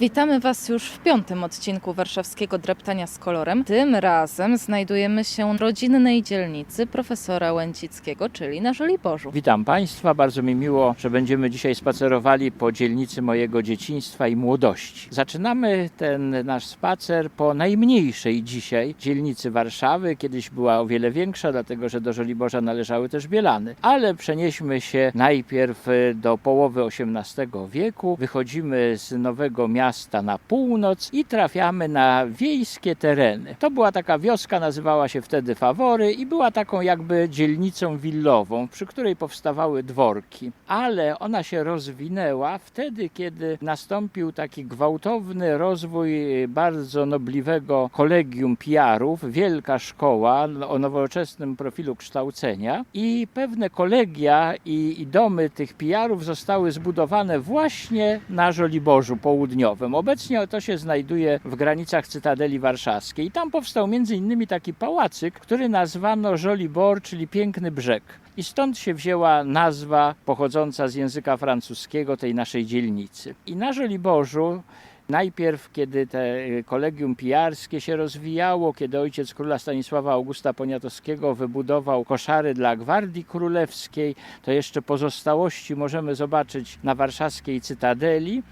Witamy Was już w piątym odcinku warszawskiego Dreptania z kolorem. Tym razem znajdujemy się w rodzinnej dzielnicy profesora Łęcickiego, czyli na Żoliborzu. Witam Państwa, bardzo mi miło, że będziemy dzisiaj spacerowali po dzielnicy mojego dzieciństwa i młodości. Zaczynamy ten nasz spacer po najmniejszej dzisiaj dzielnicy Warszawy. Kiedyś była o wiele większa, dlatego że do Żoliborza należały też Bielany. Ale przenieśmy się najpierw do połowy XVIII wieku. Wychodzimy z nowego miasta na północ i trafiamy na wiejskie tereny. To była taka wioska, nazywała się wtedy Fawory i była taką jakby dzielnicą willową, przy której powstawały dworki. Ale ona się rozwinęła wtedy, kiedy nastąpił taki gwałtowny rozwój e, bardzo nobliwego kolegium PR-ów, wielka szkoła o nowoczesnym profilu kształcenia i pewne kolegia i, i domy tych PR-ów zostały zbudowane właśnie na Żoliborzu Południowym. Obecnie to się znajduje w granicach Cytadeli Warszawskiej. Tam powstał innymi taki pałacyk, który nazwano Żolibor, czyli Piękny Brzeg. I stąd się wzięła nazwa pochodząca z języka francuskiego tej naszej dzielnicy. I na Żoliborzu Najpierw, kiedy te y, kolegium pijarskie się rozwijało, kiedy ojciec króla Stanisława Augusta Poniatowskiego wybudował koszary dla Gwardii Królewskiej, to jeszcze pozostałości możemy zobaczyć na warszawskiej Cytadeli.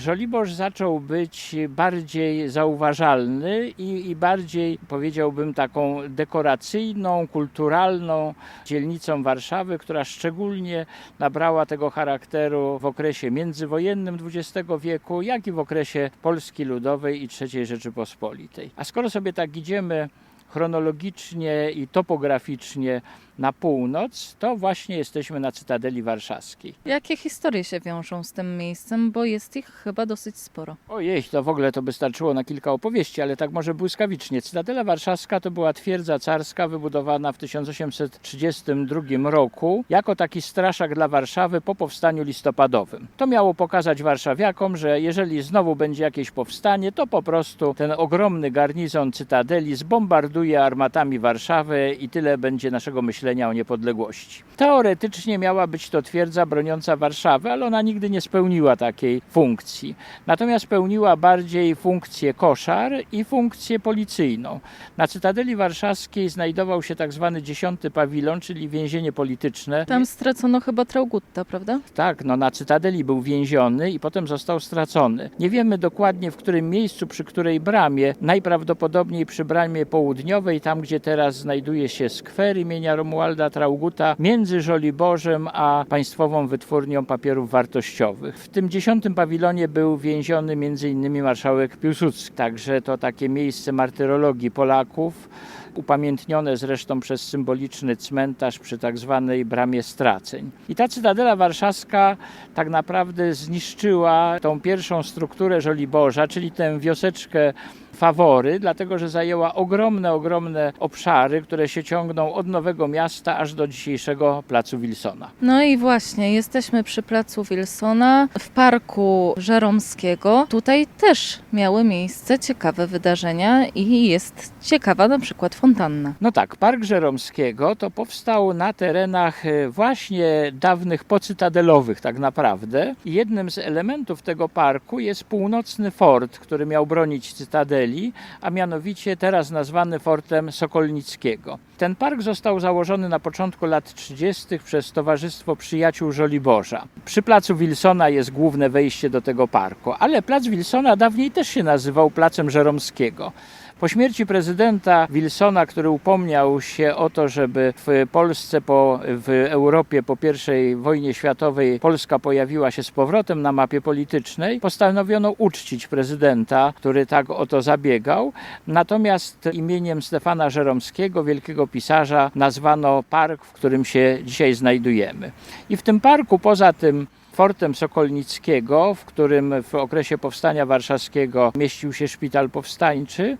Żoliborz zaczął być bardziej zauważalny i, i bardziej, powiedziałbym, taką dekoracyjną, kulturalną dzielnicą Warszawy, która szczególnie nabrała tego charakteru w okresie międzywojennym XX wieku, jak i w okresie Polski Ludowej i III Rzeczypospolitej. A skoro sobie tak idziemy chronologicznie i topograficznie na północ, to właśnie jesteśmy na Cytadeli Warszawskiej. Jakie historie się wiążą z tym miejscem, bo jest ich chyba dosyć sporo. Ojej, to w ogóle to by starczyło na kilka opowieści, ale tak może błyskawicznie. Cytadela Warszawska to była twierdza carska wybudowana w 1832 roku jako taki straszak dla Warszawy po powstaniu listopadowym. To miało pokazać warszawiakom, że jeżeli znowu będzie jakieś powstanie, to po prostu ten ogromny garnizon Cytadeli zbombarduje armatami Warszawę i tyle będzie naszego myślenia o niepodległości. Teoretycznie miała być to twierdza broniąca Warszawy, ale ona nigdy nie spełniła takiej funkcji. Natomiast pełniła bardziej funkcję koszar i funkcję policyjną. Na Cytadeli Warszawskiej znajdował się tak zwany dziesiąty pawilon, czyli więzienie polityczne. Tam stracono chyba Traugutta, prawda? Tak, no na Cytadeli był więziony i potem został stracony. Nie wiemy dokładnie w którym miejscu, przy której bramie, najprawdopodobniej przy bramie południowej, tam gdzie teraz znajduje się skwer imienia Romualda Trauguta, między Żoliborzem a Państwową Wytwórnią Papierów Wartościowych. W tym dziesiątym pawilonie był więziony m.in. marszałek Piłsudski, także to takie miejsce martyrologii Polaków upamiętnione zresztą przez symboliczny cmentarz przy tak zwanej bramie straceń. I ta Cytadela Warszawska tak naprawdę zniszczyła tą pierwszą strukturę Żoliborza, czyli tę wioseczkę fawory, dlatego że zajęła ogromne, ogromne obszary, które się ciągną od Nowego Miasta aż do dzisiejszego Placu Wilsona. No i właśnie, jesteśmy przy placu Wilsona, w parku Żeromskiego. Tutaj też miały miejsce ciekawe wydarzenia i jest ciekawa na przykład fontanna. No tak, Park Żeromskiego to powstał na terenach e, właśnie dawnych pocytadelowych tak naprawdę. Jednym z elementów tego parku jest północny fort, który miał bronić Cytadeli, a mianowicie teraz nazwany Fortem Sokolnickiego. Ten park został założony na początku lat 30. przez Towarzystwo Przyjaciół Żoliborza. Przy placu Wilsona jest główne wejście do tego parku, ale plac Wilsona dawniej też się nazywał Placem Żeromskiego. Po śmierci prezydenta Wilsona, który upomniał się o to, żeby w Polsce, po, w Europie po I wojnie światowej Polska pojawiła się z powrotem na mapie politycznej, postanowiono uczcić prezydenta, który tak o to zabiegał. Natomiast imieniem Stefana Żeromskiego, wielkiego pisarza, nazwano park, w którym się dzisiaj znajdujemy. I w tym parku, poza tym Fortem Sokolnickiego, w którym w okresie powstania warszawskiego mieścił się szpital powstańczy.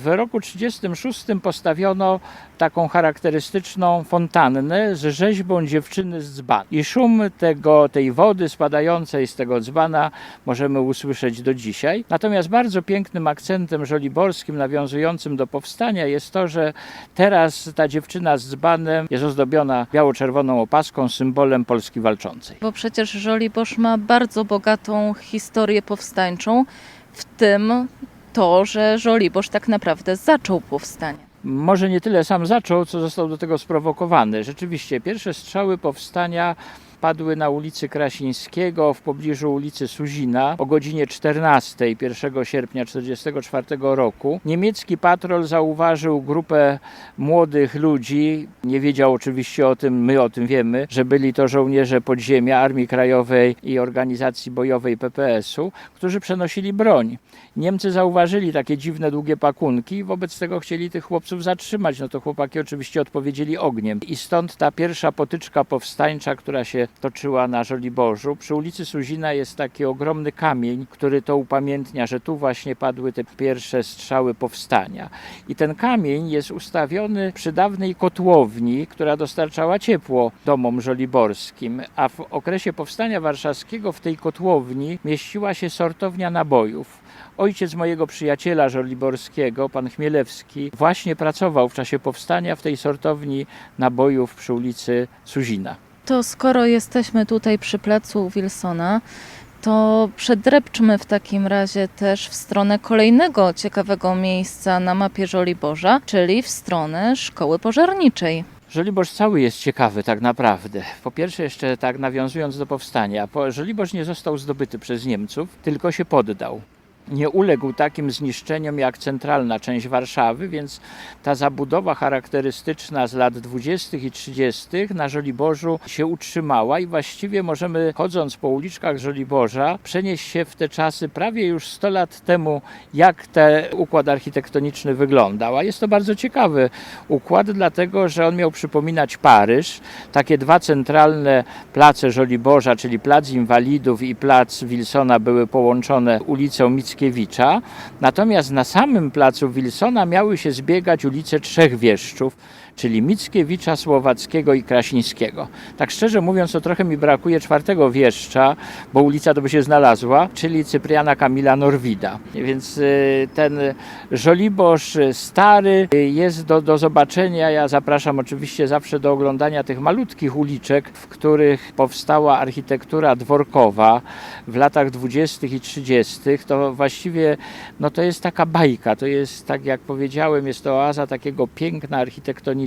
W roku 1936 postawiono taką charakterystyczną fontannę z rzeźbą dziewczyny z dzban. I szum tego, tej wody spadającej z tego dzbana możemy usłyszeć do dzisiaj. Natomiast bardzo pięknym akcentem żoliborskim nawiązującym do powstania jest to, że teraz ta dziewczyna z dzbanem jest ozdobiona biało-czerwoną opaską, symbolem Polski walczącej. Bo przecież Żoliborz ma bardzo bogatą historię powstańczą, w tym to, że Żoliborz tak naprawdę zaczął powstanie. Może nie tyle sam zaczął, co został do tego sprowokowany. Rzeczywiście, pierwsze strzały powstania padły na ulicy Krasińskiego w pobliżu ulicy Suzina o godzinie 14 1 sierpnia 1944 roku. Niemiecki patrol zauważył grupę młodych ludzi. Nie wiedział oczywiście o tym, my o tym wiemy, że byli to żołnierze podziemia Armii Krajowej i Organizacji Bojowej PPS-u, którzy przenosili broń. Niemcy zauważyli takie dziwne, długie pakunki i wobec tego chcieli tych chłopców zatrzymać. No to chłopaki oczywiście odpowiedzieli ogniem. I stąd ta pierwsza potyczka powstańcza, która się toczyła na Żoliborzu. Przy ulicy Suzina jest taki ogromny kamień, który to upamiętnia, że tu właśnie padły te pierwsze strzały powstania. I ten kamień jest ustawiony przy dawnej kotłowni, która dostarczała ciepło domom żoliborskim, a w okresie powstania warszawskiego w tej kotłowni mieściła się sortownia nabojów. Ojciec mojego przyjaciela żoliborskiego, pan Chmielewski, właśnie pracował w czasie powstania w tej sortowni nabojów przy ulicy Suzina. To skoro jesteśmy tutaj przy placu Wilsona, to przedrepczmy w takim razie też w stronę kolejnego ciekawego miejsca na mapie Żoliborza, czyli w stronę szkoły pożarniczej. Żoliborz cały jest ciekawy tak naprawdę. Po pierwsze jeszcze tak nawiązując do powstania, po- Żoliborz nie został zdobyty przez Niemców, tylko się poddał. Nie uległ takim zniszczeniom jak centralna część Warszawy, więc ta zabudowa charakterystyczna z lat 20. i 30. na Żoliborzu się utrzymała i właściwie możemy chodząc po uliczkach Żoliborza przenieść się w te czasy prawie już 100 lat temu, jak ten układ architektoniczny wyglądał. A jest to bardzo ciekawy układ, dlatego że on miał przypominać Paryż. Takie dwa centralne place Żoliborza, czyli Plac Inwalidów i Plac Wilsona były połączone ulicą Mickiewicza. Natomiast na samym placu Wilsona miały się zbiegać ulice trzech wieszczów, czyli Mickiewicza, Słowackiego i Krasińskiego. Tak szczerze mówiąc, to trochę mi brakuje czwartego wieszcza, bo ulica to by się znalazła, czyli Cypriana Kamila Norwida. Więc y, ten Żoliborz stary y, jest do, do zobaczenia. Ja zapraszam oczywiście zawsze do oglądania tych malutkich uliczek, w których powstała architektura dworkowa w latach 20. i 30. To właściwie no to jest taka bajka. To jest, tak jak powiedziałem, jest to oaza takiego piękna architektonicznego,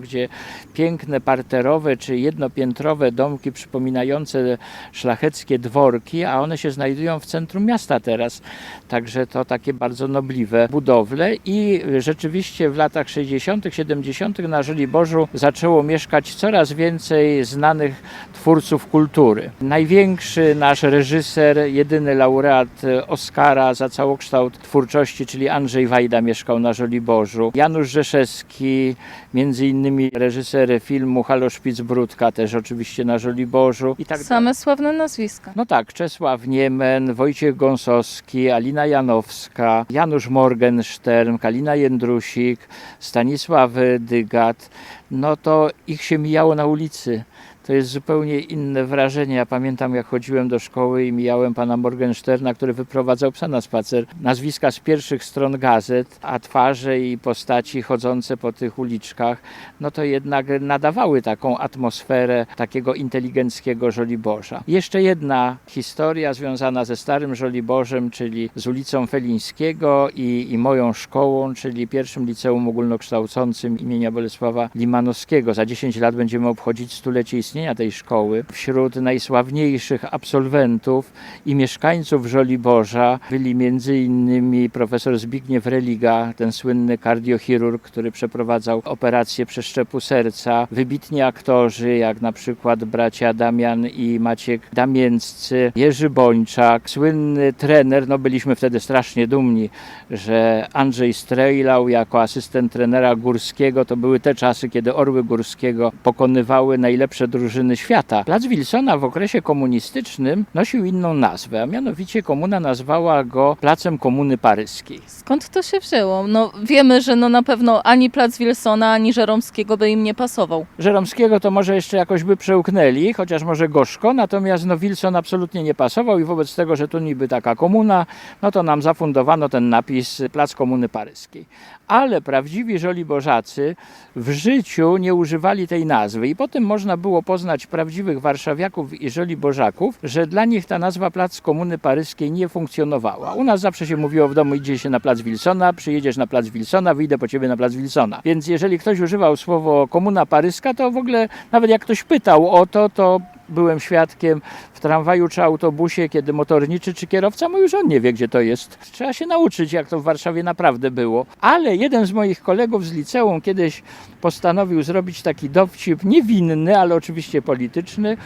gdzie piękne parterowe czy jednopiętrowe domki przypominające szlacheckie dworki, a one się znajdują w centrum miasta teraz. Także to takie bardzo nobliwe budowle i rzeczywiście w latach 60., 70. na Żoliborzu zaczęło mieszkać coraz więcej znanych twórców kultury. Największy nasz reżyser, jedyny laureat Oscara za całokształt twórczości, czyli Andrzej Wajda mieszkał na Żoliborzu. Janusz Rzeszewski, między innymi reżyser filmu Halo Szpicbródka, też oczywiście na Żoliborzu. I tak. Same sławne nazwiska. No tak, Czesław Niemen, Wojciech Gąsowski, Alina Janowska, Janusz Morgenstern, Kalina Jędrusik, Stanisław Dygat. No to ich się mijało na ulicy. To jest zupełnie inne wrażenie. Ja pamiętam, jak chodziłem do szkoły i mijałem pana Morgensterna, który wyprowadzał psa na spacer. Nazwiska z pierwszych stron gazet, a twarze i postaci chodzące po tych uliczkach, no to jednak nadawały taką atmosferę takiego inteligenckiego Żoliborza. Jeszcze jedna historia związana ze starym Żoliborzem, czyli z ulicą Felińskiego i, i moją szkołą, czyli pierwszym liceum ogólnokształcącym imienia Bolesława Limanowskiego. Za 10 lat będziemy obchodzić stulecie istnienia tej szkoły. Wśród najsławniejszych absolwentów i mieszkańców Żoliborza byli innymi profesor Zbigniew Religa, ten słynny kardiochirurg, który przeprowadzał operację przeszczepu serca, wybitni aktorzy, jak na przykład bracia Damian i Maciek Damięccy, Jerzy Bończak, słynny trener, no byliśmy wtedy strasznie dumni, że Andrzej Strejlał jako asystent trenera Górskiego, to były te czasy, kiedy Orły Górskiego pokonywały najlepsze drużyny świata. Plac Wilsona w okresie komunistycznym nosił inną nazwę, a mianowicie komuna nazwała go Placem Komuny Paryskiej. Skąd to się wzięło? No wiemy, że no na pewno ani plac Wilsona, ani Żeromskiego by im nie pasował. Żeromskiego to może jeszcze jakoś by przełknęli, chociaż może gorzko, natomiast no Wilson absolutnie nie pasował i wobec tego, że tu niby taka komuna, no to nam zafundowano ten napis Plac Komuny Paryskiej. Ale prawdziwi żoliborzacy w życiu nie używali tej nazwy i potem można było poznać prawdziwych warszawiaków i żoliborzaków, że dla nich ta nazwa Plac Komuny Paryskiej nie funkcjonowała. U nas zawsze się mówiło w domu, idzie się na Plac Wilsona, przyjedziesz na Plac Wilsona, wyjdę po ciebie na Plac Wilsona. Więc jeżeli ktoś używał słowo Komuna Paryska, to w ogóle nawet jak ktoś pytał o to, to byłem świadkiem w tramwaju czy autobusie, kiedy motorniczy czy kierowca mówił, że on nie wie, gdzie to jest. Trzeba się nauczyć, jak to w Warszawie naprawdę było. Ale jeden z moich kolegów z liceum kiedyś postanowił zrobić taki dowcip niewinny, ale oczywiście polityczny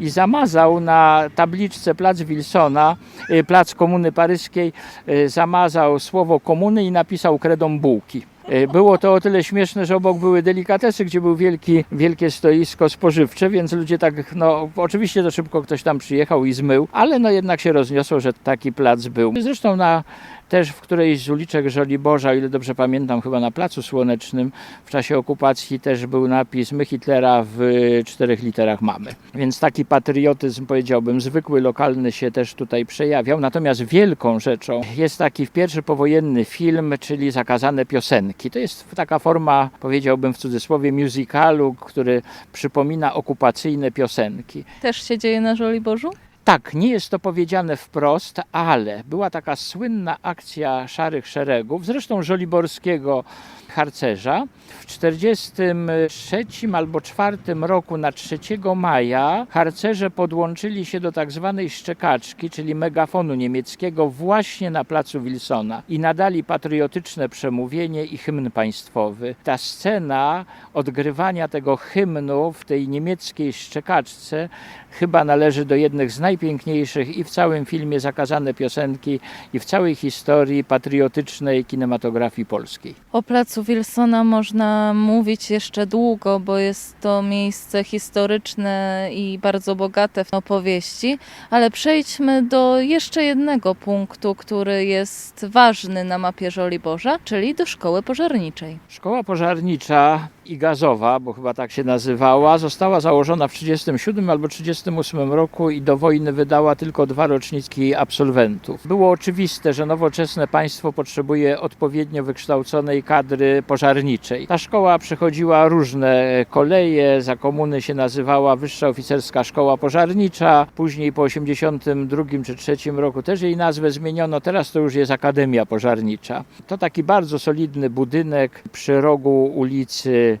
i zamazał na tabliczce Plac Wilsona, y, Plac Komuny Paryskiej, y, zamazał słowo komuny i napisał kredą bułki. Y, Było to o tyle śmieszne, że obok były delikatesy, gdzie było wielki, wielkie stoisko spożywcze, więc ludzie tak, no oczywiście to szybko ktoś tam przyjechał i zmył, ale no jednak się rozniosło, że taki plac był. Zresztą na też w którejś z uliczek Żoliborza, o ile dobrze pamiętam, chyba na Placu Słonecznym w czasie okupacji też był napis My Hitlera w czterech literach mamy. Więc taki patriotyzm, powiedziałbym, zwykły, lokalny się też tutaj przejawiał. Natomiast wielką rzeczą jest taki pierwszy powojenny film, czyli Zakazane Piosenki. To jest taka forma, powiedziałbym w cudzysłowie, musicalu, który przypomina okupacyjne piosenki. Też się dzieje na Żoliborzu? Tak, nie jest to powiedziane wprost, ale była taka słynna akcja Szarych Szeregów, zresztą żoliborskiego harcerza. W 1943 albo 4 roku na 3 maja harcerze podłączyli się do tak zwanej szczekaczki, czyli megafonu niemieckiego właśnie na placu Wilsona i nadali patriotyczne przemówienie i hymn państwowy. Ta scena odgrywania tego hymnu w tej niemieckiej szczekaczce chyba należy do jednych z najpiękniejszych i w całym filmie Zakazane Piosenki i w całej historii patriotycznej kinematografii polskiej. O placu Wilsona można mówić jeszcze długo, bo jest to miejsce historyczne i bardzo bogate w opowieści, ale przejdźmy do jeszcze jednego punktu, który jest ważny na mapie Żoliborza, czyli do szkoły pożarniczej. Szkoła pożarnicza i gazowa, bo chyba tak się nazywała, została założona w 1937 albo 1938 roku i do wojny wydała tylko dwa roczniki absolwentów. Było oczywiste, że nowoczesne państwo potrzebuje odpowiednio wykształconej kadry pożarniczej. Ta szkoła przechodziła różne koleje, za komuny się nazywała Wyższa Oficerska Szkoła Pożarnicza, później po 1982 czy 1983 roku też jej nazwę zmieniono, teraz to już jest Akademia Pożarnicza. To taki bardzo solidny budynek przy rogu ulicy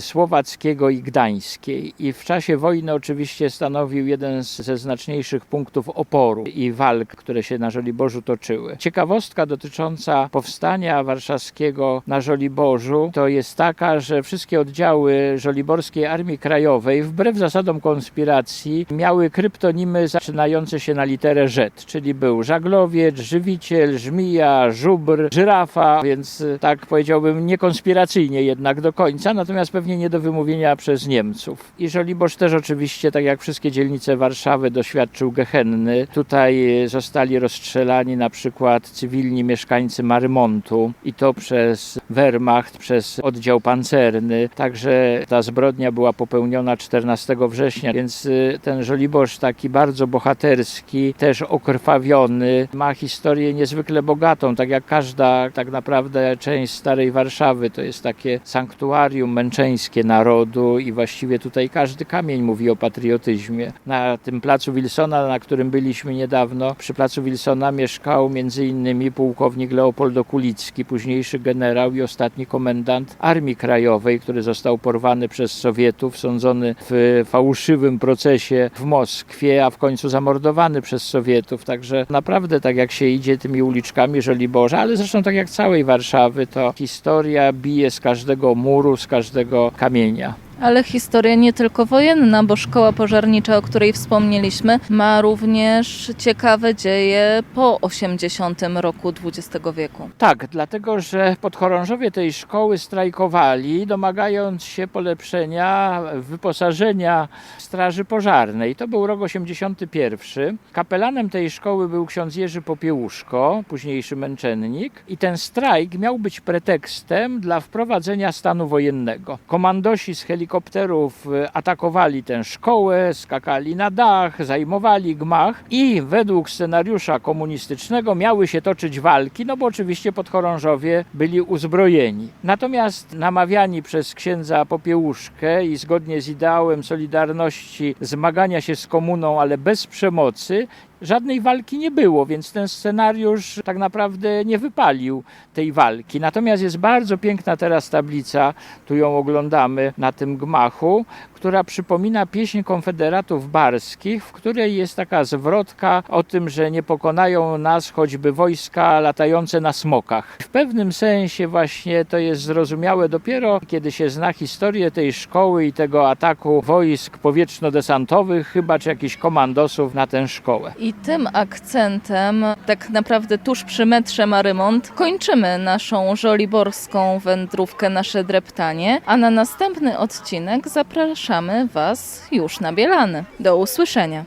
Słowackiego i Gdańskiej i w czasie wojny oczywiście stanowił jeden ze znaczniejszych punktów oporu i walk, które się na Żoliborzu toczyły. Ciekawostka dotycząca powstania warszawskiego na Żoliborzu to jest taka, że wszystkie oddziały Żoliborskiej Armii Krajowej wbrew zasadom konspiracji miały kryptonimy zaczynające się na literę Z, czyli był żaglowiec, żywiciel, żmija, żubr, żyrafa, więc y, tak powiedziałbym niekonspiracyjnie jednak do końca, natomiast pewnie nie do wymówienia przez Niemców. I Żoliborz też oczywiście, tak jak wszystkie dzielnice Warszawy, doświadczył gehenny. Tutaj y, zostali rozstrzelani na przykład cywilni mieszkańcy Marymontu i to przez Wehrmacht, przez oddział pancerny. Także ta zbrodnia była popełniona 14 września, więc y, ten Żoliborz taki bardzo bohaterski, też okrwawiony, ma historię niezwykle bogatą, tak jak każda tak naprawdę część starej Warszawy. To jest takie sanktuarium męczeńskie narodu i właściwie tutaj każdy kamień mówi o patriotyzmie. Na tym placu Wilsona, na którym byliśmy niedawno, przy placu Wilsona mieszkał innymi pułkownik Leopold Okulicki, późniejszy generał i ostatni komendant Armii Krajowej, który został porwany przez Sowietów, sądzony w fałszywym procesie w Moskwie, a w końcu zamordowany przez Sowietów. Także naprawdę tak jak się idzie tymi uliczkami Żoliborza, ale zresztą tak jak całej Warszawy, to historia bije z każdego muru, z każdego kamienia. Ale historia nie tylko wojenna, bo szkoła pożarnicza, o której wspomnieliśmy, ma również ciekawe dzieje po 80 roku XX wieku. Tak, dlatego że podchorążowie tej szkoły strajkowali, domagając się polepszenia wyposażenia straży pożarnej. To był rok 81. Kapelanem tej szkoły był ksiądz Jerzy Popiełuszko, późniejszy męczennik i ten strajk miał być pretekstem dla wprowadzenia stanu wojennego. Komandosi z helikopterów helikopterów e, atakowali tę szkołę, skakali na dach, zajmowali gmach i według scenariusza komunistycznego miały się toczyć walki, no bo oczywiście podchorążowie byli uzbrojeni. Natomiast namawiani przez księdza Popiełuszkę i zgodnie z ideałem Solidarności zmagania się z komuną, ale bez przemocy, żadnej walki nie było, więc ten scenariusz tak naprawdę nie wypalił tej walki. Natomiast jest bardzo piękna teraz tablica, tu ją oglądamy na tym gmachu, która przypomina pieśń konfederatów barskich, w której jest taka zwrotka o tym, że nie pokonają nas choćby wojska latające na smokach. W pewnym sensie właśnie to jest zrozumiałe dopiero, kiedy się zna historię tej szkoły i tego ataku wojsk powietrzno-desantowych, chyba czy jakichś komandosów na tę szkołę. I tym akcentem, tak naprawdę tuż przy metrze Marymont, kończymy naszą żoliborską wędrówkę, nasze dreptanie, a na następny odcinek zapraszamy Was już na Bielany. Do usłyszenia.